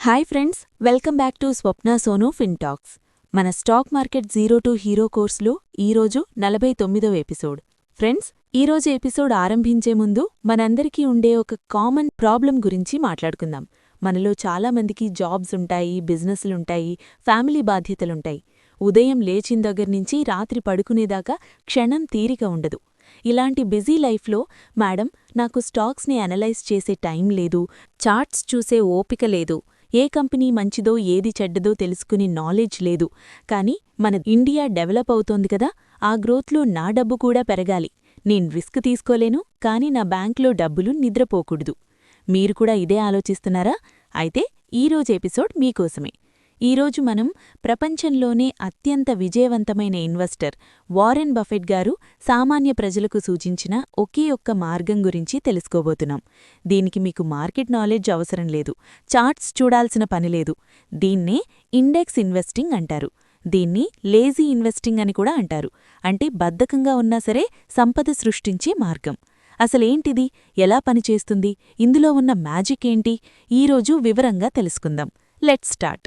Hi friends welcome back to Swapna Sonu Fintalks మన stock market zero to hero కోర్సులో ఈరోజు నలభై తొమ్మిదవ ఎపిసోడ్ ఫ్రెండ్స్ ఈరోజు ఎపిసోడ్ ఆరంభించే ముందు మనందరికీ ఉండే ఒక కామన్ ప్రాబ్లం గురించి మాట్లాడుకుందాం. మనలో చాలామందికి జాబ్స్ ఉంటాయి బిజినెస్లుంటాయి ఫ్యామిలీ బాధ్యతలుంటాయి ఉదయం లేచిన దగ్గర్నుంచి రాత్రి పడుకునేదాకా క్షణం తీరిక ఉండదు. ఇలాంటి బిజీ లైఫ్లో మేడం నాకు స్టాక్స్ని అనలైజ్ చేసే టైం లేదు చార్ట్స్ చూసే ఓపిక లేదు ఏ కంపెనీ మంచిదో ఏది చెడ్డదో తెలుసుకునే నాలెడ్జ్ లేదు. కానీ మన ఇండియా డెవలప్ అవుతోంది కదా ఆ గ్రోత్లో నా డబ్బు కూడా పెరగాలి. నేను రిస్క్ తీసుకోలేను కానీ నా బ్యాంక్లో డబ్బులు నిద్రపోకూడదు. మీరు కూడా ఇదే ఆలోచిస్తున్నారా? అయితే ఈరోజు ఎపిసోడ్ మీకోసమే. ఈరోజు మనం ప్రపంచంలోనే అత్యంత విజయవంతమైన ఇన్వెస్టర్ వారెన్ బఫెట్ గారు సామాన్య ప్రజలకు సూచించిన ఒకే ఒక్క మార్గం గురించి తెలుసుకోబోతున్నాం. దీనికి మీకు మార్కెట్ నాలెడ్జ్ అవసరం లేదు చార్ట్స్ చూడాల్సిన పనిలేదు దీన్నే ఇండెక్స్ ఇన్వెస్టింగ్ అంటారు. దీన్ని లేజీ ఇన్వెస్టింగ్ అని కూడా అంటారు. అంటే బద్ధకంగా ఉన్నా సరే సంపద సృష్టించే మార్గం. అసలేంటిది? ఎలా పనిచేస్తుంది? ఇందులో ఉన్న మ్యాజిక్ ఏంటి? ఈరోజు వివరంగా తెలుసుకుందాం. Let's start.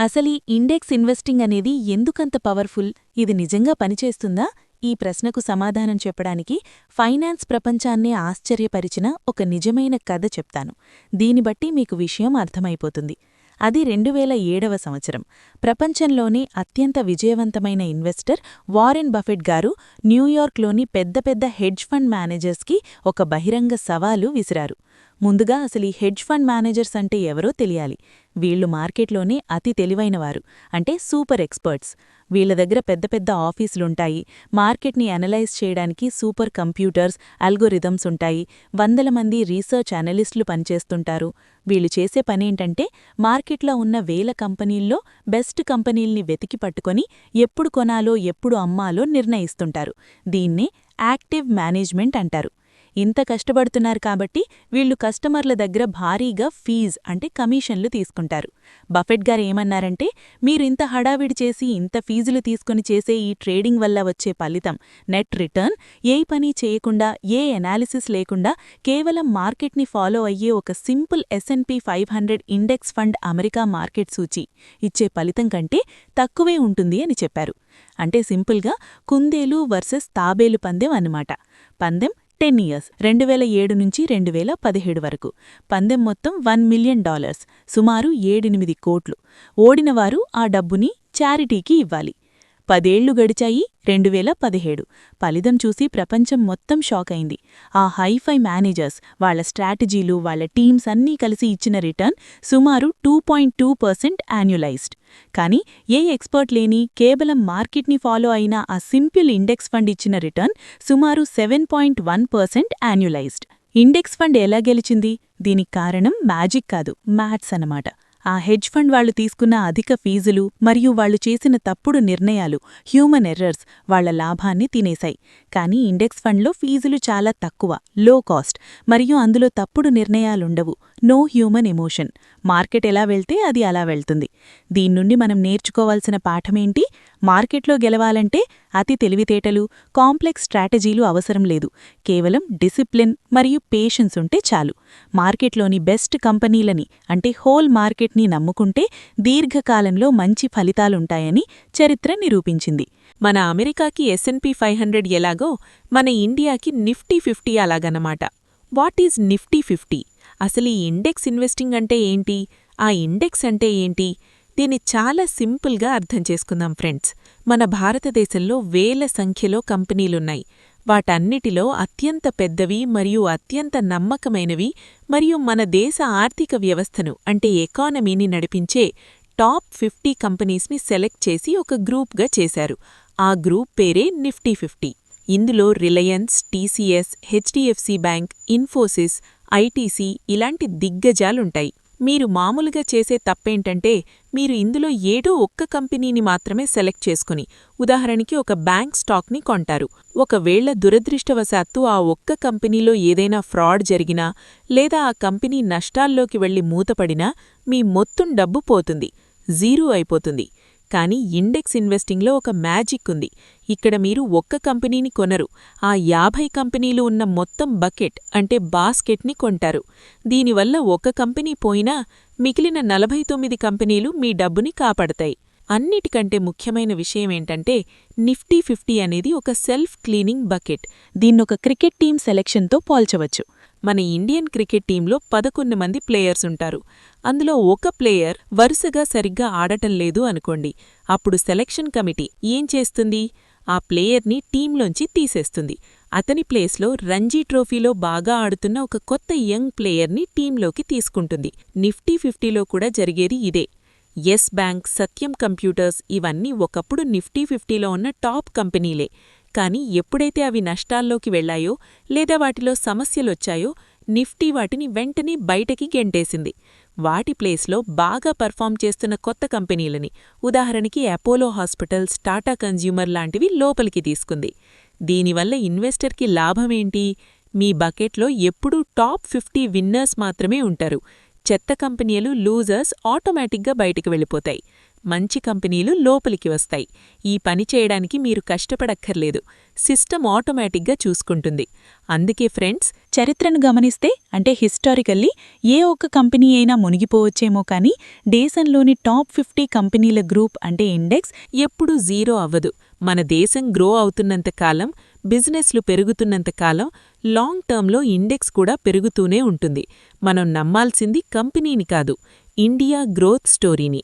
అసలీ ఇండెక్స్ ఇన్వెస్టింగ్ అనేది ఎందుకంత పవర్ఫుల్? ఇది నిజంగా పనిచేస్తుందా? ఈ ప్రశ్నకు సమాధానం చెప్పడానికి ఫైనాన్స్ ప్రపంచాన్నే ఆశ్చర్యపరిచిన ఒక నిజమైన కథ చెప్తాను. దీని బట్టి మీకు విషయం అర్థమైపోతుంది. అది రెండు వేల ఏడవ సంవత్సరం. ప్రపంచంలోనే అత్యంత విజయవంతమైన ఇన్వెస్టర్ వారెన్ బఫెట్ గారు న్యూయార్క్లోని పెద్ద పెద్ద హెడ్జ్ ఫండ్ మేనేజర్స్కి ఒక బహిరంగ సవాలు విసిరారు. ముందుగా అసలు ఈ హెడ్జ్ ఫండ్ మేనేజర్స్ అంటే ఎవరో తెలియాలి. వీళ్ళు మార్కెట్లోనే అతి తెలివైనవారు అంటే సూపర్ ఎక్స్పర్ట్స్. వీళ్ళ దగ్గర పెద్ద పెద్ద ఆఫీసులుంటాయి. మార్కెట్ని అనలైజ్ చేయడానికి సూపర్ కంప్యూటర్స్ అల్గోరిథమ్స్ ఉంటాయి. వందల మంది రీసెర్చ్ అనలిస్టులు పనిచేస్తుంటారు. వీళ్ళు చేసే పనేంటంటే మార్కెట్లో ఉన్న వేల కంపెనీల్లో బెస్ట్ కంపెనీల్ని వెతికి పట్టుకొని ఎప్పుడు కొనాలో ఎప్పుడు అమ్మాలో నిర్ణయిస్తుంటారు. దీన్నే యాక్టివ్ మేనేజ్మెంట్ అంటారు. ఇంత కష్టపడుతున్నారు కాబట్టి వీళ్ళు కస్టమర్ల దగ్గర భారీగా ఫీజ్ అంటే కమిషన్లు తీసుకుంటారు. బఫెట్ గారు ఏమన్నారంటే మీరు ఇంత హడావిడి చేసి ఇంత ఫీజులు తీసుకుని చేసే ఈ ట్రేడింగ్ వల్ల వచ్చే ఫలితం నెట్ రిటర్న్ ఏ పని చేయకుండా ఏ ఎనాలిసిస్ లేకుండా కేవలం మార్కెట్ని ఫాలో అయ్యే ఒక simple S and P five hundred index fund America market సూచి ఇచ్చే ఫలితం కంటే తక్కువే ఉంటుంది అని చెప్పారు. అంటే సింపుల్గా కుందేలు వర్సెస్ తాబేలు పందెం అన్నమాట. పందెం టెన్ ఇయర్స్ రెండు వేల ఏడు నుంచి రెండు వేల పదిహేడు వరకు. పందెం మొత్తం వన్ మిలియన్ డాలర్స్ సుమారు ఏడెనిమిది కోట్లు. ఓడినవారు ఆ డబ్బుని చారిటీకి ఇవ్వాలి. పదేళ్ళు గడిచాయి రెండు వేల పదిహేడు. ఫలితం చూసి ప్రపంచం మొత్తం షాక్ అయింది. ఆ హైఫై మేనేజర్స్ వాళ్ళ స్ట్రాటజీలు వాళ్ళ టీమ్స్ అన్నీ కలిసి ఇచ్చిన రిటర్న్ సుమారు two point two percent annualised. కానీ ఏ ఎక్స్పర్ట్ లేని కేవలం మార్కెట్ని ఫాలో అయిన ఆ సింపుల్ ఇండెక్స్ ఫండ్ ఇచ్చిన రిటర్న్ సుమారు seven point one percent annualised. Index fund ఎలా గెలిచింది? దీనికి కారణం మ్యాజిక్ కాదు మ్యాథ్స్ అన్నమాట. ఆ హెడ్జ్ ఫండ్ వాళ్ళు తీసుకున్న అధిక ఫీజులు మరియు వాళ్ళు చేసిన తప్పుడు నిర్ణయాలు హ్యూమన్ ఎర్రర్స్ వాళ్ళ లాభాన్ని తినేశాయి. కానీ ఇండెక్స్ ఫండ్లో ఫీజులు చాలా తక్కువ లో కాస్ట్ మరియు అందులో తప్పుడు నిర్ణయాలుండవు. నో హ్యూమన్ ఎమోషన్ మార్కెట్ ఎలా వెళ్తే అది అలా వెళ్తుంది. దీన్నుండి మనం నేర్చుకోవాల్సిన పాఠమేంటి మార్కెట్లో గెలవాలంటే అతి తెలివితేటలు కాంప్లెక్స్ స్ట్రాటజీలు అవసరం లేదు. కేవలం డిసిప్లిన్ మరియు పేషెన్స్ ఉంటే చాలు. మార్కెట్లోని బెస్ట్ కంపెనీలని అంటే హోల్ మార్కెట్ని నమ్ముకుంటే దీర్ఘకాలంలో మంచి ఫలితాలుంటాయని చరిత్ర నిరూపించింది. మన అమెరికాకి ఎస్ఎన్పి ఫైవ్ హండ్రెడ్ ఎలాగో మన ఇండియాకి నిఫ్టీ ఫిఫ్టీ అలాగన్నమాట వాట్ ఈజ్ నిఫ్టీ ఫిఫ్టీ? అసలు ఈ ఇండెక్స్ ఇన్వెస్టింగ్ అంటే ఏంటి? ఆ ఇండెక్స్ అంటే ఏంటి? దీన్ని చాలా సింపుల్గా అర్థం చేసుకుందాం ఫ్రెండ్స్. మన భారతదేశంలో వేల సంఖ్యలో కంపెనీలున్నాయి. వాటన్నిటిలో అత్యంత పెద్దవి మరియు అత్యంత నమ్మకమైనవి మరియు మన దేశ ఆర్థిక వ్యవస్థను అంటే ఎకానమీని నడిపించే టాప్ ఫిఫ్టీ కంపెనీస్ని సెలెక్ట్ చేసి ఒక గ్రూప్గా చేశారు. ఆ గ్రూప్ పేరే నిఫ్టీ ఫిఫ్టీ. ఇందులో Reliance TCS HDFC bank Infosys ITC ఇలాంటి దిగ్గజాలుంటాయి. మీరు మామూలుగా చేసే తప్పేంటంటే మీరు ఇందులో ఏడో ఒక్క కంపెనీని మాత్రమే సెలెక్ట్ చేసుకుని ఉదాహరణకి ఒక బ్యాంక్ స్టాక్ని కొంటారు. ఒకవేళ దురదృష్టవశాత్తు ఆ ఒక్క కంపెనీలో ఏదైనా ఫ్రాడ్ జరిగినా లేదా ఆ కంపెనీ నష్టాల్లోకి వెళ్ళి మూతపడినా మీ మొత్తం డబ్బు పోతుంది. జీరో అయిపోతుంది. కానీ ఇండెక్స్ ఇన్వెస్టింగ్లో ఒక మ్యాజిక్ ఉంది. ఇక్కడ మీరు ఒక్క కంపెనీని కొనరు. ఆ యాభై కంపెనీలు ఉన్న మొత్తం బకెట్ అంటే బాస్కెట్ని కొంటారు. దీనివల్ల ఒక కంపెనీ పోయినా మిగిలిన నలభై తొమ్మిది కంపెనీలు మీ డబ్బుని కాపాడతాయి. అన్నిటికంటే ముఖ్యమైన విషయమేంటంటే నిఫ్టీ ఫిఫ్టీ అనేది ఒక సెల్ఫ్ క్లీనింగ్ బకెట్. దీన్నొక క్రికెట్ టీం సెలెక్షన్తో పోల్చవచ్చు. మన ఇండియన్ క్రికెట్ టీంలో పదకొండు మంది ప్లేయర్స్ ఉంటారు. అందులో ఒక ప్లేయర్ వరుసగా సరిగ్గా ఆడటం లేదు అనుకోండి. అప్పుడు సెలక్షన్ కమిటీ ఏం చేస్తుంది? ఆ ప్లేయర్ని టీంలోంచి తీసేస్తుంది. అతని ప్లేస్లో రంజీ ట్రోఫీలో బాగా ఆడుతున్న ఒక కొత్త యంగ్ ప్లేయర్ని టీంలోకి తీసుకుంటుంది. నిఫ్టీ ఫిఫ్టీలో కూడా జరిగేది ఇదే. ఎస్ బ్యాంక్ సత్యం కంప్యూటర్స్ ఇవన్నీ ఒకప్పుడు నిఫ్టీ ఫిఫ్టీలో ఉన్న టాప్ కంపెనీలే. కానీ ఎప్పుడైతే అవి నష్టాల్లోకి వెళ్ళాయో లేదా వాటిలో సమస్యలొచ్చాయో నిఫ్టీ వాటిని వెంటనే బయటకి గెంటేసింది. వాటి ప్లేస్లో బాగా పర్ఫామ్ చేస్తున్న కొత్త కంపెనీలని ఉదాహరణకి అపోలో హాస్పిటల్స్ టాటా కన్జ్యూమర్ లాంటివి లోపలికి తీసుకుంది. దీనివల్ల ఇన్వెస్టర్కి లాభమేంటి? మీ బకెట్లో ఎప్పుడూ టాప్ ఫిఫ్టీ విన్నర్స్ మాత్రమే ఉంటారు. చెత్త కంపెనీలు లూజర్స్ ఆటోమేటిక్గా బయటికి వెళ్ళిపోతాయి. మంచి కంపెనీలు లోపలికి వస్తాయి. ఈ పని చేయడానికి మీరు కష్టపడక్కర్లేదు. సిస్టమ్ ఆటోమేటిక్గా చూసుకుంటుంది. అందుకే ఫ్రెండ్స్ చరిత్రను గమనిస్తే అంటే హిస్టారికల్లీ ఏ ఒక్క కంపెనీ అయినా మునిగిపోవచ్చేమో కానీ దేశంలోని టాప్ ఫిఫ్టీ కంపెనీల గ్రూప్ అంటే ఇండెక్స్ ఎప్పుడూ జీరో అవ్వదు. మన దేశం గ్రో అవుతున్నంతకాలం బిజినెస్లు పెరుగుతున్నంతకాలం లాంగ్ టర్మ్లో ఇండెక్స్ కూడా పెరుగుతూనే ఉంటుంది. మనం నమ్మాల్సింది కంపెనీని కాదు ఇండియా గ్రోత్ స్టోరీని.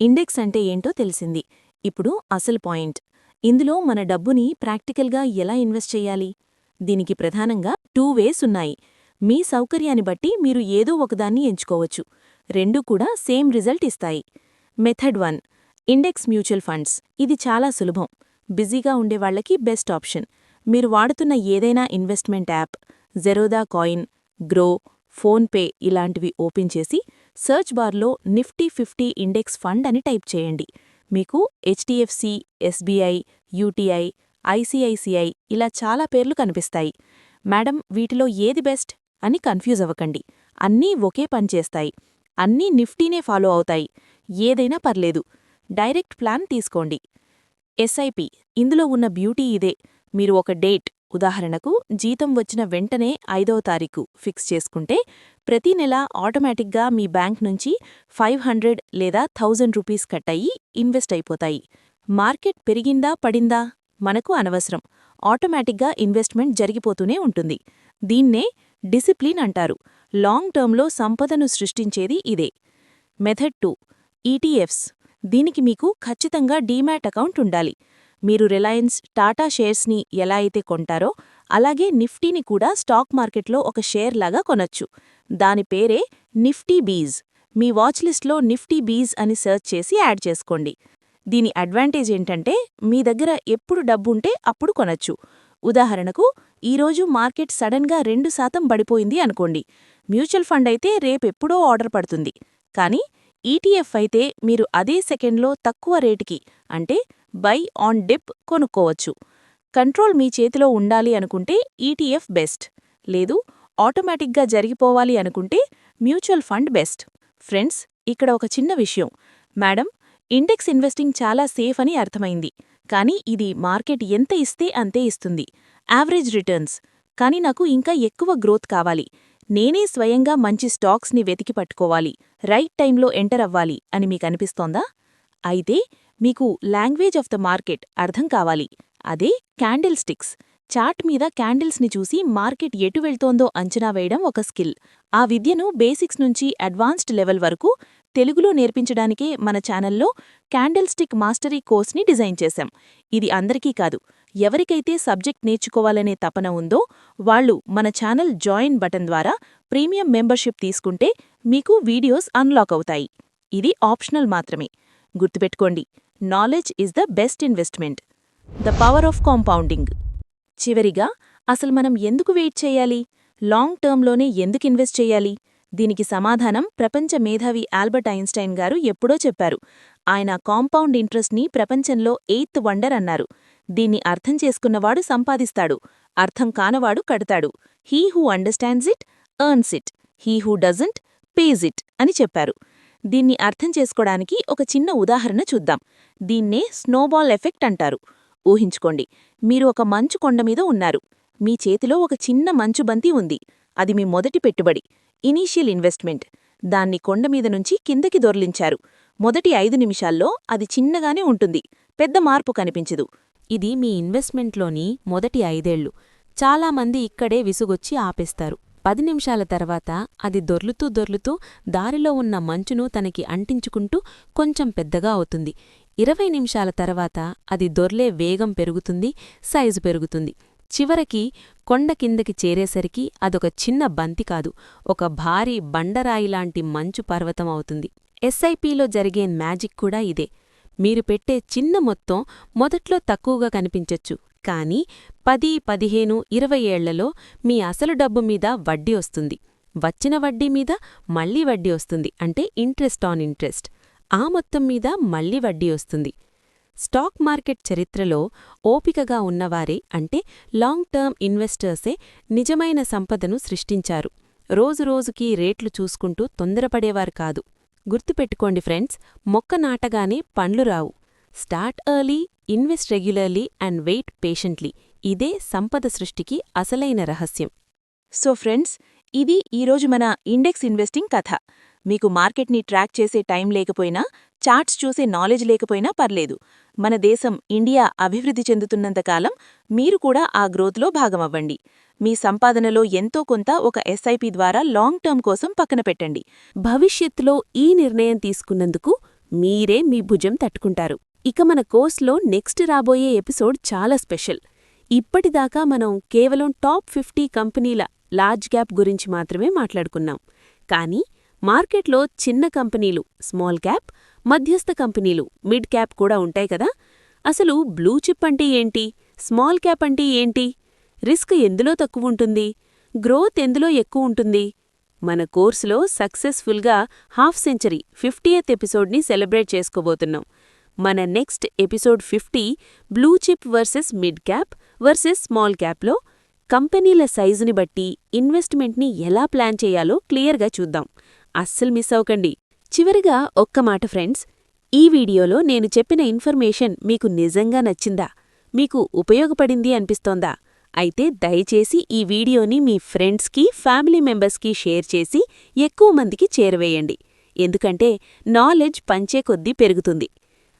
ఇండెక్స్ అంటే ఏంటో తెలిసింది. ఇప్పుడు అసలు పాయింట్. ఇందులో మన డబ్బుని ప్రాక్టికల్గా ఎలా ఇన్వెస్ట్ చేయాలి? దీనికి ప్రధానంగా టూ వేస్ ఉన్నాయి. మీ సౌకర్యాన్ని బట్టి మీరు ఏదో ఒకదాన్ని ఎంచుకోవచ్చు. రెండూ కూడా సేమ్ రిజల్ట్ ఇస్తాయి. Method one index mutual funds. ఇది చాలా సులభం. బిజీగా ఉండేవాళ్ళకి బెస్ట్ ఆప్షన్. మీరు వాడుతున్న ఏదైనా investment app Zerodha coin Groww PhonePe ఇలాంటివి ఓపెన్ చేసి సర్చ్ బార్లో నిఫ్టీ ఫిఫ్టీ ఇండెక్స్ ఫండ్ అని టైప్ చేయండి. మీకు హెచ్డిఎఫ్సి ఎస్బీఐ యూటీఐ ఐసిఐసిఐ ఇలా చాలా పేర్లు కనిపిస్తాయి. మేడం వీటిలో ఏది బెస్ట్? అని కన్ఫ్యూజ్ అవ్వకండి. అన్నీ ఒకే పనిచేస్తాయి అన్నీ నిఫ్టీనే ఫాలో అవుతాయి. ఏదైనా పర్లేదు. డైరెక్ట్ ప్లాన్ తీసుకోండి. ఎస్ఐపి ఇందులో ఉన్న బ్యూటీ ఇదే. మీరు ఒక డేట్ ఉదాహరణకు జీతం వచ్చిన వెంటనే ఐదవ తారీఖు ఫిక్స్ చేసుకుంటే ప్రతి నెల ఆటోమేటిక్గా మీ బ్యాంక్ నుంచి ఫైవ్ హండ్రెడ్ లేదా థౌజండ్ రూపీస్ కట్ అయ్యి ఇన్వెస్ట్ అయిపోతాయి. మార్కెట్ పెరిగిందా పడిందా? మనకు అనవసరం. ఆటోమేటిక్గా ఇన్వెస్ట్మెంట్ జరిగిపోతూనే ఉంటుంది. దీన్నే డిసిప్లిన్ అంటారు. లాంగ్ టర్మ్లో సంపదను సృష్టించేది ఇదే. Method two ETFs. దీనికి మీకు ఖచ్చితంగా డీమ్యాట్ అకౌంట్ ఉండాలి. మీరు రిలయన్స్ టాటా షేర్స్ని ఎలా అయితే కొంటారో అలాగే నిఫ్టీని కూడా స్టాక్ మార్కెట్లో ఒక షేర్ లాగా కొనొచ్చు. దాని పేరే నిఫ్టీ బీజ్. మీ వాచ్లిస్ట్లో నిఫ్టీ బీజ్ అని సెర్చ్ చేసి యాడ్ చేసుకోండి. దీని అడ్వాంటేజ్ ఏంటంటే మీ దగ్గర ఎప్పుడు డబ్బుంటే అప్పుడు కొనొచ్చు. ఉదాహరణకు ఈరోజు మార్కెట్ సడన్గా రెండు శాతం పడిపోయింది అనుకోండి. మ్యూచువల్ ఫండ్ అయితే రేపెప్పుడో ఆర్డర్ పడుతుంది. కానీ ఈటీఎఫ్ అయితే మీరు అదే సెకండ్లో తక్కువ రేటుకి అంటే బై ఆన్ డిప్ కొనుక్కోవచ్చు. కంట్రోల్ మీ చేతిలో ఉండాలి అనుకుంటే ఈటీఎఫ్ బెస్ట్. లేదు ఆటోమేటిక్గా జరిగిపోవాలి అనుకుంటే మ్యూచువల్ ఫండ్ బెస్ట్. ఫ్రెండ్స్ ఇక్కడ ఒక చిన్న విషయం. మేడం ఇండెక్స్ ఇన్వెస్టింగ్ చాలా సేఫ్ అని అర్థమైంది. కానీ ఇది మార్కెట్ ఎంత ఇస్తే అంతే ఇస్తుంది. Average returns. కానీ నాకు ఇంకా ఎక్కువ గ్రోత్ కావాలి. నేనే స్వయంగా మంచి స్టాక్స్ని వెతికి పట్టుకోవాలి రైట్ టైంలో ఎంటర్ అవ్వాలి అని మీకనిపిస్తోందా అయితే మీకు లాంగ్వేజ్ ఆఫ్ ద మార్కెట్ అర్థం కావాలి. అదే క్యాండిల్ స్టిక్స్ చార్ట్ మీద క్యాండిల్స్ని చూసి మార్కెట్ ఎటు వెళ్తోందో అంచనా వేయడం ఒక స్కిల్. ఆ విద్యను బేసిక్స్ నుంచి అడ్వాన్స్డ్ లెవెల్ వరకు తెలుగులో నేర్పించడానికే మన ఛానల్లో క్యాండిల్ స్టిక్ మాస్టరీ కోర్స్ని డిజైన్ చేశాం. ఇది అందరికీ కాదు ఎవరికైతే సబ్జెక్ట్ నేర్చుకోవాలనే తపన ఉందో వాళ్ళు మన ఛానల్ జాయిన్ బటన్ ద్వారా ప్రీమియం మెంబర్షిప్ తీసుకుంటే మీకు వీడియోస్ అన్లాక్ అవుతాయి. ఇది ఆప్షనల్ మాత్రమే. గుర్తుపెట్టుకోండి knowledge is the best investment. The power of compounding. చివరిగా అసలు మనం ఎందుకు వెయిట్ చేయాలి? లాంగ్ టర్మ్లోనే ఎందుకు ఇన్వెస్ట్ చేయాలి? దీనికి సమాధానం ప్రపంచ మేధావి ఆల్బర్ట్ ఐన్స్టైన్ గారు ఎప్పుడో చెప్పారు. ఆయన కాంపౌండ్ ఇంట్రెస్ట్ని ప్రపంచంలో ఎయిత్ వండర్ అన్నారు. దీన్ని అర్థం చేసుకున్నవాడు సంపాదిస్తాడు. అర్థం కానవాడు కడతాడు. He who understands it earns it. He who doesn't pays it అని చెప్పారు. దీన్ని అర్థం చేసుకోవడానికి ఒక చిన్న ఉదాహరణ చూద్దాం. దీన్నే స్నోబాల్ ఎఫెక్ట్ అంటారు. ఊహించుకోండి. మీరు ఒక మంచు కొండ మీద ఉన్నారు. మీ చేతిలో ఒక చిన్న మంచు బంతి ఉంది. అది మీ మొదటి పెట్టుబడి. Initial investment. దాన్ని కొండమీద నుంచి కిందకి దొర్లించారు. మొదటి ఐదు నిమిషాల్లో అది చిన్నగానే ఉంటుంది. పెద్ద మార్పు కనిపించదు. ఇది మీ ఇన్వెస్ట్మెంట్లోని మొదటి ఐదేళ్ళు చాలామంది ఇక్కడే విసుగొచ్చి ఆపేస్తారు. పది నిమిషాల తర్వాత అది దొర్లుతూ దొర్లుతూ దారిలో ఉన్న మంచును తనకి అంటించుకుంటూ కొంచెం పెద్దగా అవుతుంది. ఇరవై నిమిషాల తర్వాత అది దొర్లే వేగం పెరుగుతుంది సైజు పెరుగుతుంది. చివరికి కొండ కిందకి చేరేసరికి అదొక చిన్న బంతి కాదు ఒక భారీ బండరాయిలాంటి మంచు పర్వతం అవుతుంది. ఎస్ఐపిలో జరిగే మ్యాజిక్ కూడా ఇదే. మీరు పెట్టే చిన్న మొత్తం మొదట్లో తక్కువగా కనిపించొచ్చు కానీ పది పదిహేను ఇరవై ఏళ్ళలో మీ అసలు డబ్బు మీద వడ్డీ వస్తుంది. వచ్చిన వడ్డీ మీద మళ్ళీ వడ్డీ వస్తుంది అంటే ఇంట్రెస్ట్ ఆన్ ఇంట్రెస్ట్. ఆ మొత్తం మీద మళ్ళీ వడ్డీ వస్తుంది. స్టాక్ మార్కెట్ చరిత్రలో ఓపికగా ఉన్నవారే అంటే లాంగ్ టర్మ్ ఇన్వెస్టర్సే నిజమైన సంపదను సృష్టించారు. రోజురోజుకి రేట్లు చూసుకుంటూ తొందరపడేవారు కాదు. గుర్తుపెట్టుకోండి ఫ్రెండ్స్ మొక్క నాటగానే పండ్లు రావు. Start early invest regularly and wait patiently. ఇదే సంపద సృష్టికి అసలైన రహస్యం. సో ఫ్రెండ్స్ ఇది ఈరోజు మన ఇండెక్స్ ఇన్వెస్టింగ్ కథ. మీకు మార్కెట్ని ట్రాక్ చేసే టైం లేకపోయినా చార్ట్స్ చూసే నాలెడ్జ్ లేకపోయినా పర్లేదు. మన దేశం ఇండియా అభివృద్ధి చెందుతున్నంతకాలం మీరు కూడా ఆ గ్రోత్లో భాగమవ్వండి. మీ సంపాదనలో ఎంతో కొంత ఒక ఎస్ఐపి ద్వారా లాంగ్ టర్మ్ కోసం పక్కన పెట్టండి. భవిష్యత్తులో ఈ నిర్ణయం తీసుకున్నందుకు మీరే మీ భుజం తట్టుకుంటారు. ఇక మన కోర్స్లో నెక్స్ట్ రాబోయే ఎపిసోడ్ చాలా స్పెషల్. ఇప్పటిదాకా మనం కేవలం టాప్ ఫిఫ్టీ కంపెనీల లార్జ్ గ్యాప్ గురించి మాత్రమే మాట్లాడుకున్నాం. కానీ మార్కెట్లో చిన్న కంపెనీలు స్మాల్ క్యాప్ మధ్యస్థ కంపెనీలు మిడ్ క్యాప్ కూడా ఉంటాయి కదా? అసలు బ్లూ చిప్ అంటే ఏంటి? స్మాల్ క్యాప్ అంటే ఏంటి? రిస్క్ ఎందులో తక్కువుంటుంది గ్రోత్ ఎందులో ఎక్కువ ఉంటుంది? మన కోర్సులో సక్సెస్ఫుల్గా హాఫ్ సెంచరీ ఫిఫ్టీయత్ ఎపిసోడ్ని సెలబ్రేట్ చేసుకోబోతున్నాం. మన next episode fifty blue chip versus mid cap versus small క్యాప్లో కంపెనీల సైజుని బట్టి ఇన్వెస్ట్మెంట్ని ఎలా ప్లాన్ చేయాలో క్లియర్గా చూద్దాం. అస్సలు మిస్ అవ్వకండి. చివరిగా ఒక్క మాట ఫ్రెండ్స్ ఈ వీడియోలో నేను చెప్పిన ఇన్ఫర్మేషన్ మీకు నిజంగా నచ్చిందా? మీకు ఉపయోగపడింది అనిపిస్తోందా? అయితే దయచేసి ఈ వీడియోని మీ ఫ్రెండ్స్కి ఫ్యామిలీ మెంబర్స్కి షేర్ చేసి ఎక్కువ మందికి చేరవేయండి. ఎందుకంటే నాలెడ్జ్ పంచే కొద్దీ పెరుగుతుంది.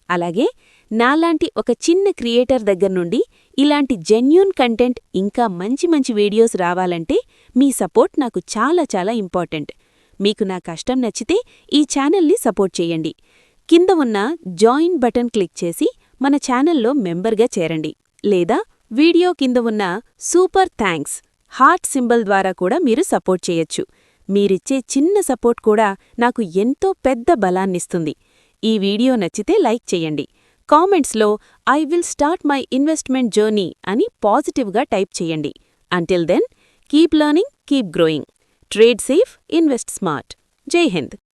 అలాగే నాలాంటి ఒక చిన్న క్రియేటర్ దగ్గర్నుండి ఇలాంటి జెన్యూన్ కంటెంట్ ఇంకా మంచి మంచి వీడియోస్ రావాలంటే మీ సపోర్ట్ నాకు చాలా చాలా ఇంపార్టెంట్. మీకు నా కష్టం నచ్చితే ఈ ఛానల్ని సపోర్ట్ చేయండి. కింద ఉన్న జాయిన్ బటన్ క్లిక్ చేసి మన ఛానల్లో మెంబర్గా చేరండి. లేదా వీడియో కింద ఉన్న సూపర్ థ్యాంక్స్ హార్ట్ సింబల్ ద్వారా కూడా మీరు సపోర్ట్ చేయొచ్చు. మీరిచ్చే చిన్న సపోర్ట్ కూడా నాకు ఎంతో పెద్ద బలాన్నిస్తుంది. ఈ వీడియో నచ్చితే లైక్ చేయండి. కామెంట్స్లో I will start my investment journey అని పాజిటివ్గా టైప్ చేయండి. Until then keep learning keep growing. Trade safe invest smart जय हिंद